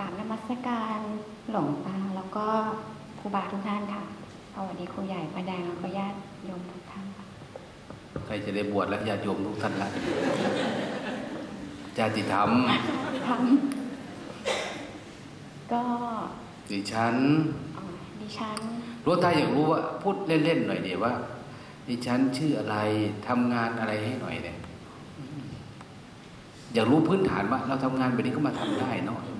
กราบนมัสการหลวงตาแล้วก็ครูบาทุกท่านค่ะสวัสดีครูใหญ่ประแดงแล้วก็ญาติโยมทุกท่านค่ะใครจะได้บวชและญาติโยมทุกท่านละญาติธรรมทำก็ดิฉันเอ่อดิฉันรู้ตาอยากรู้ว่าพูดเล่นๆหน่อยเดียวว่าดิฉันชื่ออะไรทำงานอะไรให้หน่อยเนี่ยอยากรู้พื้นฐานว่าเราทำงานแบบนี้ก็มาทำได้เนาะก็เอ่อ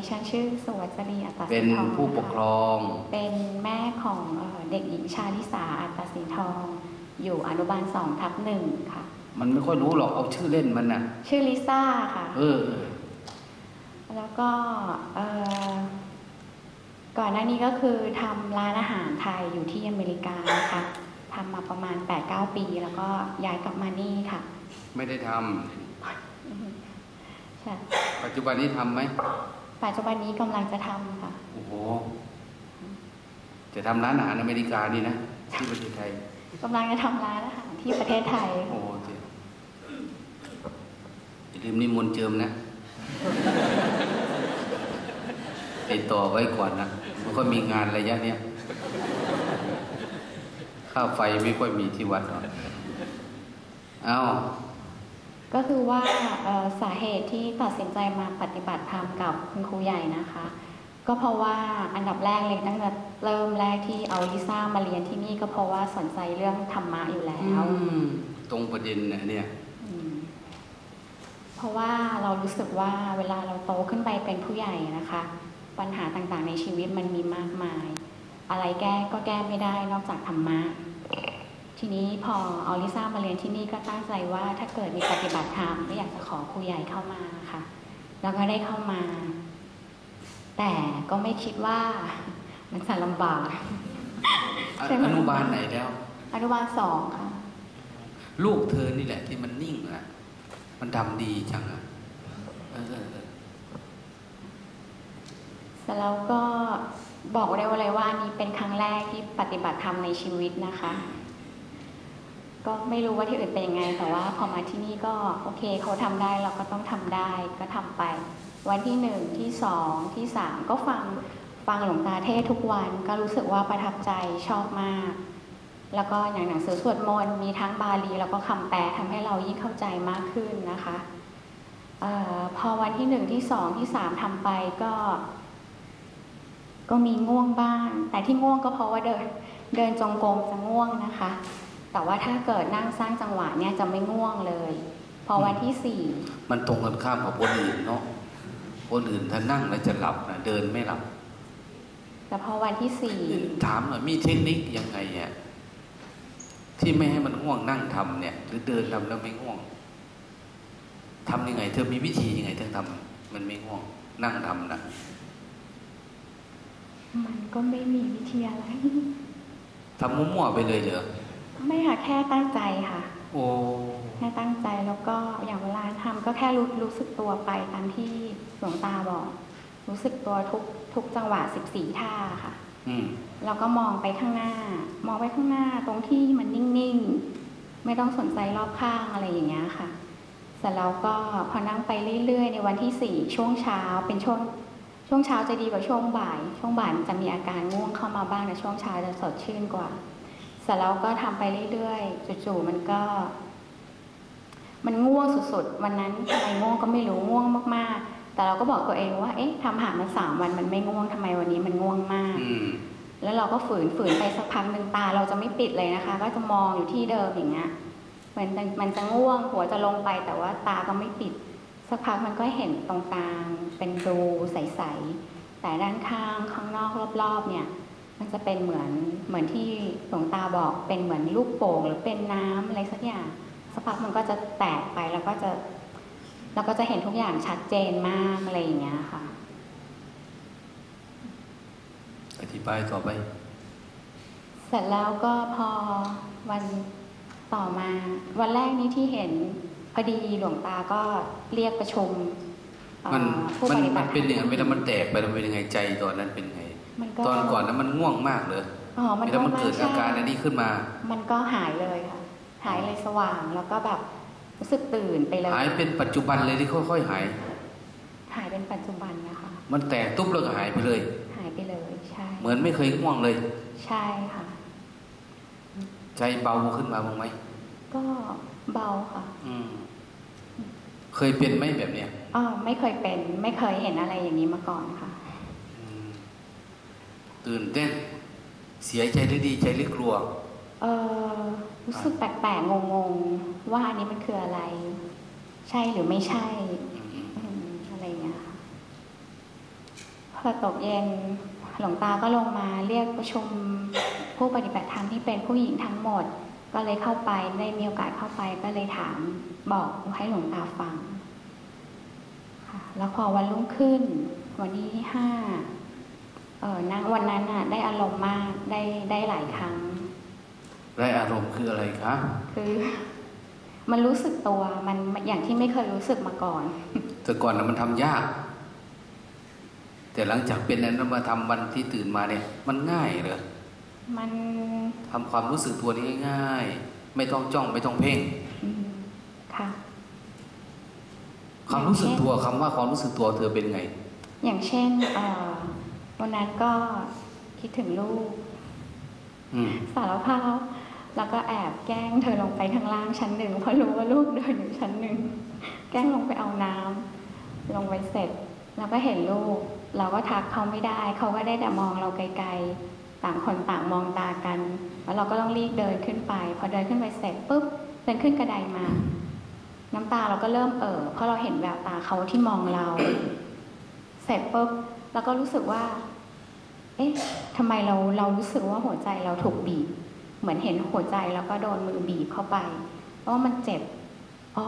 ดิฉันชื่อสวัสดีอัตตเป็นสิทองผู้ปกครอง เป็นแม่ของเอ่อเด็กหญิงชาลิสาอัตตสินทอง อยู่อนุบาลสองทับหนึ่งค่ะ มันไม่ค่อยรู้หรอกเอาชื่อเล่นมันน่ะชื่อลิซ่าค่ะ เออ แล้วก็เอ่อก่อนหน้านี้ก็คือทำร้านอาหารไทยอยู่ที่อเมริกานะคะทำมาประมาณ8-9ปี แล้วก็ย้ายกลับมานี่ค่ะ ไม่ได้ทำใช่ปัจจุบันนี้ทำไหม ปัจจุบันนี้กำลังจะทำค่ะโอ้โหจะทำร้านอาหารอเมริกานี่นะที่ประเทศไทยกำลังจะทำร้านอาหารที่ประเทศไทยโอ้เจ๊อย่าลืมนิมนต์เจิมนะติดต่อไว้ก่อนนะมันก็มีงานระยะเนี้ยค่าไฟไม่ค่อยมีที่วัดหรอกเอา ก็คือว่าเอ่อสาเหตุที่ตัดสินใจมาปฏิบัติธรรมกับคุณครูใหญ่นะคะ ก็เพราะว่าอันดับแรกเลยตั้งแต่เริ่มแรกที่เอาลิซ่ามาเรียนที่นี่ก็เพราะว่าสนใจเรื่องธรรมะอยู่แล้วอืมตรงประเด็นนะเนี่ยอืมเพราะว่าเรารู้สึกว่าเวลาเราโตขึ้นไปเป็นผู้ใหญ่นะคะ ปัญหาต่างๆในชีวิตมันมีมากมาย อะไรแก้ก็แก้ไม่ได้นอกจากธรรมะ ทีนี้พอเอาลิซ่ามาเรียนที่นี่ก็ตั้งใจว่าถ้าเกิดมีปฏิบัติธรรมก็อยากจะขอครูใหญ่เข้ามาค่ะ แล้วก็ได้เข้ามา แต่ก็ไม่คิดว่ามันจะลำบากใช่ไหมอนุบาลไหนแล้ว อนุบาลสองค่ะ ลูกเธอนี่แหละที่มันนิ่งอะมันดำดีจังอะเออเออเออเสร็จแล้วก็บอกได้ว่าเลยว่าอันนี้เป็นครั้งแรกที่ปฏิบัติธรรมในชีวิตนะคะ ก็ไม่รู้ว่าที่อื่นเป็นยังไง แต่ว่าพอมาที่นี่ก็โอเคเขาทำได้เราก็ต้องทำได้ก็ทำไป วันที่หนึ่งที่สองที่สามก็ฟังฟังหลวงตาเทศทุกวันก็รู้สึกว่าประทับใจชอบมาก แล้วก็อย่างหนังสือสวดมนต์มีทั้งบาลีแล้วก็คำแปลทำให้เรายิ่งเข้าใจมากขึ้นนะคะออพอวันที่หนึ่งที่สองที่สามทำไปก็ ก็มีง่วงบ้าง แต่ที่ง่วงก็เพราะว่าเดินเดินจงกรมจะง่วงนะคะ แต่ว่าถ้าเกิดนั่งสร้างจังหวะเนี่ยจะไม่ง่วงเลย พอวันที่สี่มันตรงกันข้ามกับคนอื่นเนาะคนอื่นถ้านั่งแล้วจะหลับนะเดินไม่หลับแต่พอวันที่สี่ถามหน่อยมีเทคนิคยังไงอะที่ไม่ให้มันง่วงนั่งทำเนี่ย หรือเดินทำแล้วไม่ง่วงทำยังไง เธอมีวิธียังไงถึงทำมันไม่ง่วง นั่งทำนะมันก็ไม่มีวิธีอะไรทำมั่วๆไปเลยเหรอ ไม่ค่ะแค่ตั้งใจค่ะโอ้แค่ตั้งใจแล้วก็อย่างเวลาทำก็แค่รู้รู้สึกตัวไปตามที่หลวงตาบอก รู้สึกตัวทุกทุกจังหวะสิบสี่ท่าค่ะอืมแล้วก็มองไปข้างหน้า มองไปข้างหน้าตรงที่มันนิ่งๆ ไม่ต้องสนใจรอบข้างอะไรอย่างเงี้ยค่ะเสร็จแล้วก็พอนั่งไปเรื่อยๆ ในวันที่สี่ช่วงเช้าเป็นช่วงช่วงเช้าจะดีกว่าช่วงบ่าย ช่วงบ่ายมันจะมีอาการง่วงเข้ามาบ้างแต่ช่วงเช้าจะสดชื่นกว่าเส ร็จแล้วก็ทำไปเรื่อยๆจู่ๆมันก็ มันง่วงสุดๆวันนั้นทำไมง่วงก็ไม่รู้ง่วงมากๆ แต่เราก็บอกตัวเองว่า เอ๊ะทำหามันสามวันมันไม่ง่วงทำไมวันนี้มันง่วงมากอืมแล้วเราก็ฝืนฝืนไปสักพักหนึ่งตา เราจะไม่ปิดเลยนะคะ ก็จะมองอยู่ที่เดิมอย่างเงี้ยเหมือนมันมันจะง่วงหัวจะลงไปแต่ว่าตาก็ไม่ปิด สักพักมันก็เห็นตรงกลางเป็นรูใสๆแต่ด้านข้างข้างนอกรอบๆเนี่ย มันจะเป็นเหมือนเหมือนที่หลวงตาบอกเป็นเหมือนลูกโป่งหรือเป็นน้ำอะไรสักอย่างสักพักมันก็จะแตกไปแล้วก็จะเราก็จะเห็นทุกอย่างชัดเจนมากอะไรอย่างเงี้ยค่ะ อธิบายต่อไป เสร็จแล้วก็พอวันต่อมา วันแรกนี้ที่เห็นพอดีหลวงตาก็เรียกประชุมเอ่อมันผู้มันปฏิมับันติเป็นอย่างนั้นเวลามันแตกไปมันเป็นยังไงใจตอนนั้นเป็นไงมันก็ ตอนก่อนนั้นมันง่วงมากเลยอ๋อมันแล้วมันไเกิดอาการอันนี้ขึ้นมา มันก็หายเลยค่ะ หายเลยสว่างแล้วก็แบบรู้สึกตื่นไปเลย หายเป็นปัจจุบันเลยที่ค่อยๆหาย หายเป็นปัจจุบันนะคะ มันแตกตุ๊บแล้วก็หายไปเลย หายไปเลยใช่ เหมือนไม่เคยง่วงเลย ใช่ค่ะ ใจเบาขึ้นมาบ้างไหม ก็เบาค่ะ อืม เคยเป็นไหมแบบเนี้ยอ๋อไม่เคยเป็น ไม่เคยเห็นอะไรอย่างนี้มาก่อนค่ะอืม ตื่นเต้น เสียใจหรือดีใจหรือกลัว เออรู้สึกแปลกๆงงๆ ว่าอันนี้มันคืออะไร ใช่หรือไม่ใช่อืมอืมอะไรอย่างเงี้ยค่ะพอตกเย็นหลวงตาก็ลงมาเรียกประชุมผู้ปฏิบัติธรรมที่เป็นผู้หญิงทั้งหมด ก็เลยเข้าไปได้มีโอกาสเข้าไปก็เลยถามบอกให้หลวงตาฟัง ค่ะ แล้วพอวันรุ่งขึ้น วันที่ห้า เออนะวันนั้นน่ะ ได้อารมณ์มากได้ได้หลายครั้งไรอารมณ์คืออะไรคะคือมันรู้สึกตัวมันอย่างที่ไม่เคยรู้สึกมาก่อน แต่ก่อนนะมันทำยาก แต่หลังจากเป็นนั้นมาทำวันที่ตื่นมาเนี่ย มันง่ายเลยมันทำความรู้สึกตัวนี้ง่ายๆไม่ต้องจ้องไม่ต้องเพ่งอืมค่ะความรู้สึกตัวคำว่าความรู้สึกตัวเธอเป็นไง อย่างเช่นเอ่อ วันนั้นก็คิดถึงลูกอืมสารภาพแล้วก็แอบแกล้งเธอลงไปข้างล่างชั้นหนึ่งเพราะรู้ว่าลูกเดินอยู่ชั้นหนึ่งแกล้งลงไปเอาน้ำลงไปเสร็จ แล้วก็เห็นลูก เราก็ทักเขาไม่ได้ เขาก็ได้แต่มองเราไกลๆ ต่างคนต่างมองตากัน แล้วเราก็ต้องรีบเดินขึ้นไป พอเดินขึ้นไปเสร็จปุ๊บเดินขึ้นกระไดมา น้ำตาเราก็เริ่มเอ่อเพราะเราเห็นแววตาเขาที่มองเรา เสร็จปุ๊บเราก็รู้สึกว่า เอ๊ะทำไมเราเรารู้สึกว่าหัวใจเราถูกบีบ เหมือนเห็นหัวใจแล้วก็โดนมือบีบเข้าไปเพราะว่ามันเจ็บอ๋อ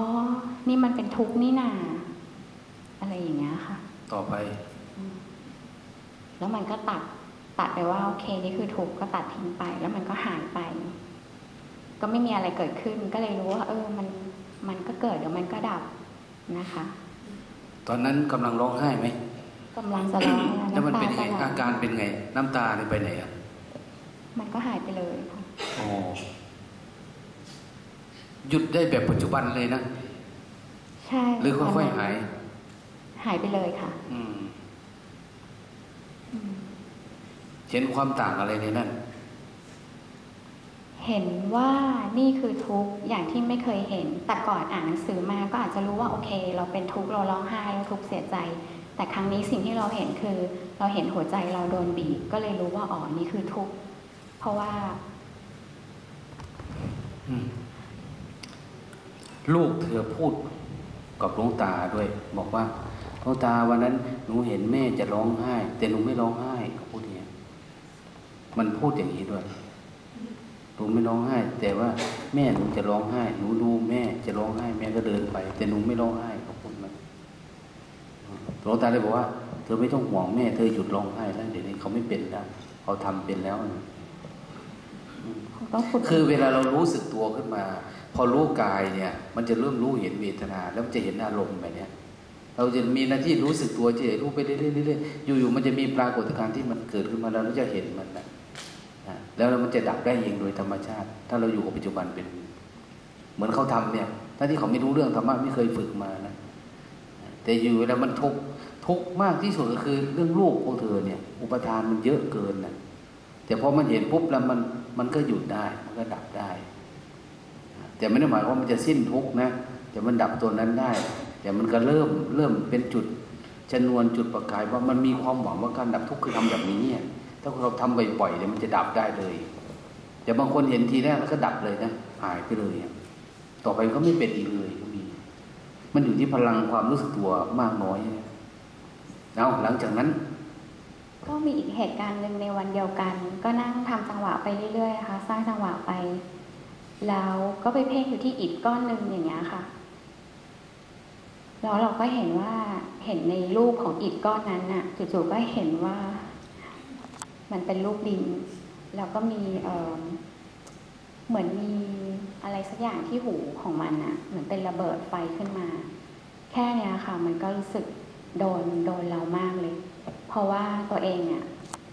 นี่มันเป็นทุกข์นี่นาอะไรอย่างเงี้ยค่ะ ต่อไป แล้วมันก็ตัดตัดไปว่าโอเคนี่คือทุกข์ก็ตัดทิ้งไป แล้วมันก็หายไป ก็ไม่มีอะไรเกิดขึ้น ก็เลยรู้ว่า เออ มันมันก็เกิดเดี๋ยวมันก็ดับนะคะ ตอนนั้นกำลังร้องไห้ไหม กำลังจะร้องแล้วมันเป็นยังไงำตาอาจะหลการเป็นไง น้ำตาเนี่ยไปไหนอะมันก็หายไปเลยค่ะโอ้หยุดได้แบบปัจจุบันเลยนะใช่หรือค่อยๆหาย หายไปเลยค่ะ อืมอืมเห็นความต่างอะไรในนั้นเห็นว่านี่คือทุกข์อย่างที่ไม่เคยเห็น แต่ก่อนอ่านหนังสือมาก็อาจจะรู้ว่าโอเค เราเป็นทุกข์เราร้องไห้เราทุกข์เสียใจ แต่ครั้งนี้สิ่งที่เราเห็นคือ เราเห็นหัวใจเราโดนบีบก็เลยรู้ว่าอ๋อนี่คือทุกข์เพราะว่าลูกเธอพูดกับหลวงตาด้วย บอกว่าหลวงตาวันนั้นหนูเห็นแม่จะร้องไห้ แต่หนูไม่ร้องไห้เขาพูดอย่างนี้มันพูดอย่างนี้ด้วยหนูไม่ร้องไห้ แต่ว่าแม่หนูจะร้องไห้ หนูดูแม่จะร้องไห้ แม่ก็เดินไป แต่หนูไม่ร้องไห้ หลวงตาเลยบอกว่า เธอไม่ต้องห่วงแม่ เธอหยุดร้องไห้แล้วเดี๋ยวนี้เขาไม่เป็นแล้วเขาทำเป็นแล้วนะต้องฝึกคือเวลาเรารู้สึกตัวขึ้นมา พอรู้กายเนี่ย มันจะเริ่มรู้เห็นเวทนา แล้วมันจะเห็นอารมณ์แบบเนี้ยเราจะมีหน้าที่รู้สึกตัวเฉยรู้ไปเรื่อยๆเรื่อยๆอยู่ๆมันจะมีปรากฏการณ์ที่มันเกิดขึ้นมาแล้วเราจะเห็นมันนะนะแล้วมันจะดับได้เองโดยธรรมชาติ ถ้าเราอยู่กับปัจจุบันเป็น เหมือนเขาทำเนี่ยถ้าที่เขาไม่รู้เรื่องธรรมะไม่เคยฝึกมานะแต่อยู่แล้วมันทุกข์ ทุกข์มากที่สุดก็คือเรื่องลูกของเธอเนี่ย อุปทานมันเยอะเกินนะแต่พอมันเห็นปุ๊บแล้วมันมันก็หยุดได้ มันก็ดับได้ แต่ไม่ได้หมายว่ามันจะสิ้นทุกข์นะแต่มันดับตัวนั้นได้ แต่มันก็เริ่มเริ่มเป็นจุดชนวนจุดประกายว่ามันมีความหวังว่าการดับทุกข์คือทำแบบนี้เนี่ยถ้าเราทำบ่อยๆเนี่ยมันจะดับได้เลยแต่บางคนเห็นทีแรกแล้วก็ดับเลยนะหายไปเลย ต่อไปก็ไม่เป็นอีกเลยก็มี มันอยู่ที่พลังความรู้สึกตัวมากน้อยเอาหลังจากนั้น ก็มีอีกเหตุการณ์หนึ่งในวันเดียวกัน ก็นั่งทำจังหวะไปเรื่อยๆนะคะสร้างจังหวะไป แล้วก็ไปเพ่งอยู่ที่อิฐก้อนหนึ่งอย่างเงี้ยค่ะแล้วเราก็เห็นว่าเห็นในรูปของอิฐก้อนนั้นน่ะจู่ๆก็เห็นว่า มันเป็นรูปดิน แล้วก็มีเอ่อเหมือนมีอะไรสักอย่างที่หูของมันน่ะ เหมือนเป็นระเบิดไฟขึ้นมา แค่เนี้ยค่ะ มันก็รู้สึก โดนโดนเรามากเลย เพราะว่าตัวเองเนี่ย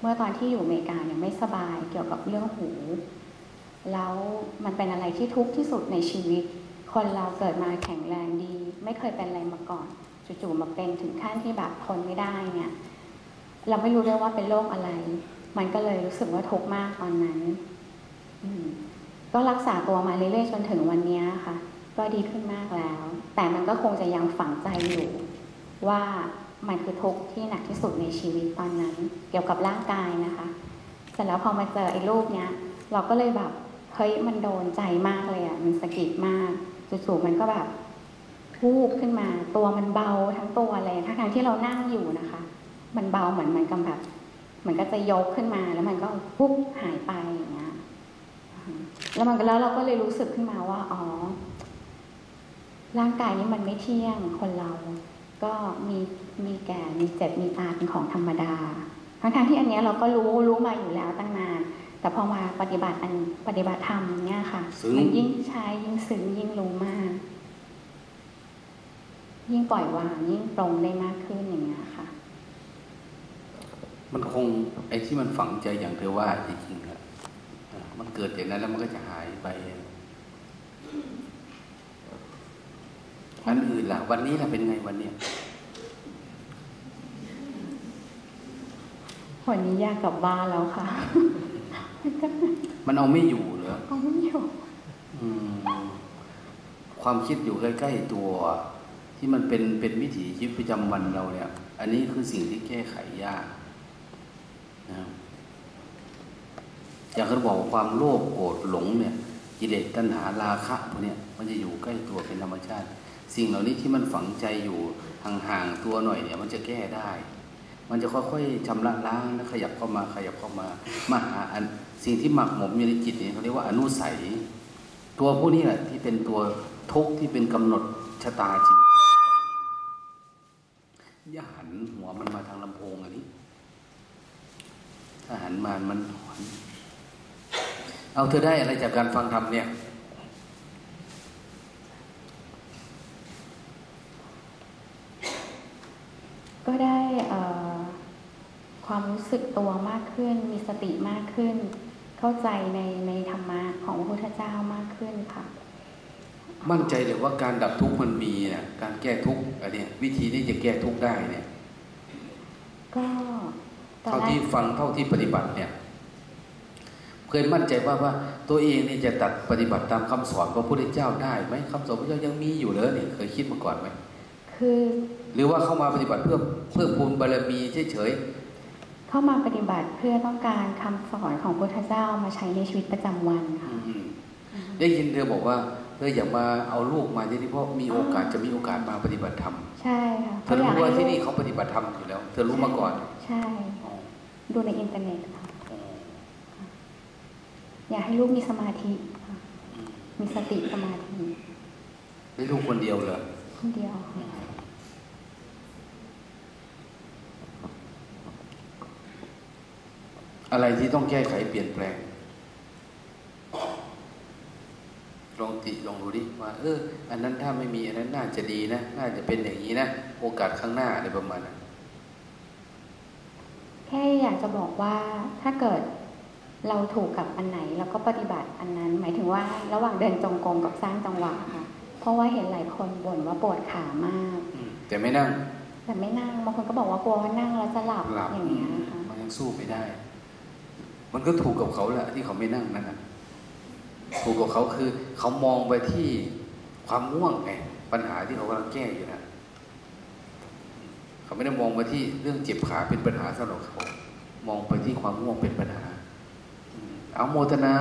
เมื่อตอนที่อยู่อเมริกาเนี่ยไม่สบายเกี่ยวกับเรื่องหู แล้วมันเป็นอะไรที่ทุกข์ที่สุดในชีวิต คนเราเกิดมาแข็งแรงดี ไม่เคยเป็นอะไรมาก่อนจู่ๆมาเป็นถึงขั้นที่แบบทนไม่ได้เนี่ยเราไม่รู้ด้วยว่าเป็นโรคอะไร มันก็เลยรู้สึกว่าทุกข์มากตอนนั้นก็รักษาตัวมาเรื่อยๆจนถึงวันนี้ค่ะ ก็ดีขึ้นมากแล้ว แต่มันก็คงจะยังฝังใจอยู่ ว่ามันคือทุกข์ที่หนักที่สุดในชีวิตตอนนั้น เกี่ยวกับร่างกายนะคะ เสร็จแล้วพอมาเจอไอ้รูปเนี้ย เราก็เลยแบบเฮ้ยมันโดนใจมากเลยอะมันสะกิดมากจู่ๆมันก็แบบวูบขึ้นมา ตัวมันเบาทั้งตัวเลยทั้งที่เรานั่งอยู่นะคะ มันเบาเหมือนมันกำแบบเหมือนก็จะยกขึ้นมาแล้วมันก็ปุ๊บหายไปอย่างเงี้ยแล้วมันก็แล้วเราก็เลยรู้สึกขึ้นมาว่าอ๋อร่างกายนี้มันไม่เที่ยงคนเรา ก็มีมีแก่มีเจ็บมีตายเป็นของธรรมดา ทั้งๆที่อันเนี้ยเราก็รู้รู้มาอยู่แล้วตั้งนาน แต่พอมาปฏิบัติอันปฏิบัติธรรมเนี่ยค่ะซึ้งมันยิ่งใช้ยิ่งซึ้งยิ่งรู้มาก ยิ่งปล่อยวางยิ่งปรงได้มากขึ้นอย่างเงี้ยค่ะ มันคงไอ้ที่มันฝังใจอย่างเธอว่าจริงๆอะอะมันเกิดอย่างนั้นแล้วมันก็จะหายไป อันอื่นล่ะ วันนี้ล่ะเป็นไงวันเนี้ยวันนี้อยากกลับบ้านแล้วค่ะ มันเอาไม่อยู่เหรอเอาไม่อยู่อืมความคิดอยู่ใกล้ๆตัว ที่มันเป็นเป็นวิถีชีวิตประจำวันเราเนี่ย อันนี้คือสิ่งที่แก้ไขยากนะครับอย่างเขาบอกว่าความโลภโกรธหลงเนี่ยกิเลสตัณหาราคะพวกเนี้ยมันจะอยู่ใกล้ตัวเป็นธรรมชาติ สิ่งเหล่านี้ที่มันฝังใจอยู่ห่างๆตัวหน่อยเนี่ย มันจะแก้ได้ มันจะค่อยๆชำระล้างแล้วขยับเข้ามาขยับเข้ามามาหาอันสิ่งที่หมักหมมอยู่ในจิตเนี่ยเขาเรียกว่าอนุสัย ตัวพวกนี้แหละที่เป็นตัวทุกข์ที่เป็นกำหนดชะตาชีวิตอย่าหันหัวมันมาทางลำโพงอันนี้ ถ้าหันมามันหอนเอาเธอได้อะไรจากการฟังธรรมเนี่ย ก็ได้เอ่อความรู้สึกตัวมากขึ้น มีสติมากขึ้น เข้าใจในในธรรมะของพระพุทธเจ้ามากขึ้นค่ะ มั่นใจเลยว่าการดับทุกข์มันมีนะการแก้ทุกข์อันเนี้ยวิธีที่จะแก้ทุกข์ได้เนี่ย ก็ตอนเท่าแรที่กฟังเท่าที่ปฏิบัติเนี่ยเคยมั่นใจว่าว่าตัวเองนี่จะตัดปฏิบัติตามคำสอนของพระพุทธเจ้าได้ไหมคำสอนพระพุทธเจ้ายังมีอยู่เลยนี่เคยคิดมาก่อนไหม คือ หรือว่าเข้ามาปฏิบัติเพื่อเพื่อพูนบารมีเฉยเข้ามาปฏิบัติเพื่อต้องการคำสอนของพระพุทธเจ้ามาใช้ในชีวิตประจำวันๆค่ะอืมได้ยินเธอบอกว่าเธออยากมาเอาลูกมาที่นี่เพราะมีโอกาสจะมีโอกาสมาปฏิบัติธรรมใช่ค่ะเธอรู้ว่าที่นี่ลูกเขาปฏิบัติธรรมอยู่แล้ว เธอรู้มาก่อน ใช่อ๋อดูในอินเทอร์เน็ตค่ะอ๋ออยากให้ลูกมีสมาธิค่ะอืมมีสติสมาธิได้ลูกคนเดียวเหรอคนเดียวค่ะ อะไรที่ต้องแก้ไขเปลี่ยนแปลงลองติลองดูดิว่าเออ อันนั้นถ้าไม่มีอันนั้นน่าจะดีนะน่าจะเป็นอย่างนี้นะโอกาสข้างหน้าอะไรประมาณนั้นแค่อยากจะบอกว่าถ้าเกิดเราถูกกับอันไหนเราก็ปฏิบัติอันนั้น หมายถึงว่าระหว่างเดินจงกรมกับสร้างจังหวะค่ะ เพราะว่าเห็นหลายคนบ่นว่าปวดขามากอืมแต่ไม่นั่งแต่ไม่นั่งบางคนก็บอกว่ากลัวว่านั่งแล้วจะหลับหลับอย่างเงี้ยค่ะมันยังสู้ไม่ได้ มันก็ถูกกับเขาแหละที่เขาไม่นั่งนั่นนะถูกกับเขาคือ เขามองไปที่ความง่วงไงปัญหาที่เขากำลังแก้อยู่นะเขาไม่ได้มองไปที่เรื่องเจ็บขาเป็นปัญหาสำหรับเขามองไปที่ความง่วงเป็นปัญหาอืมเอาโมทนา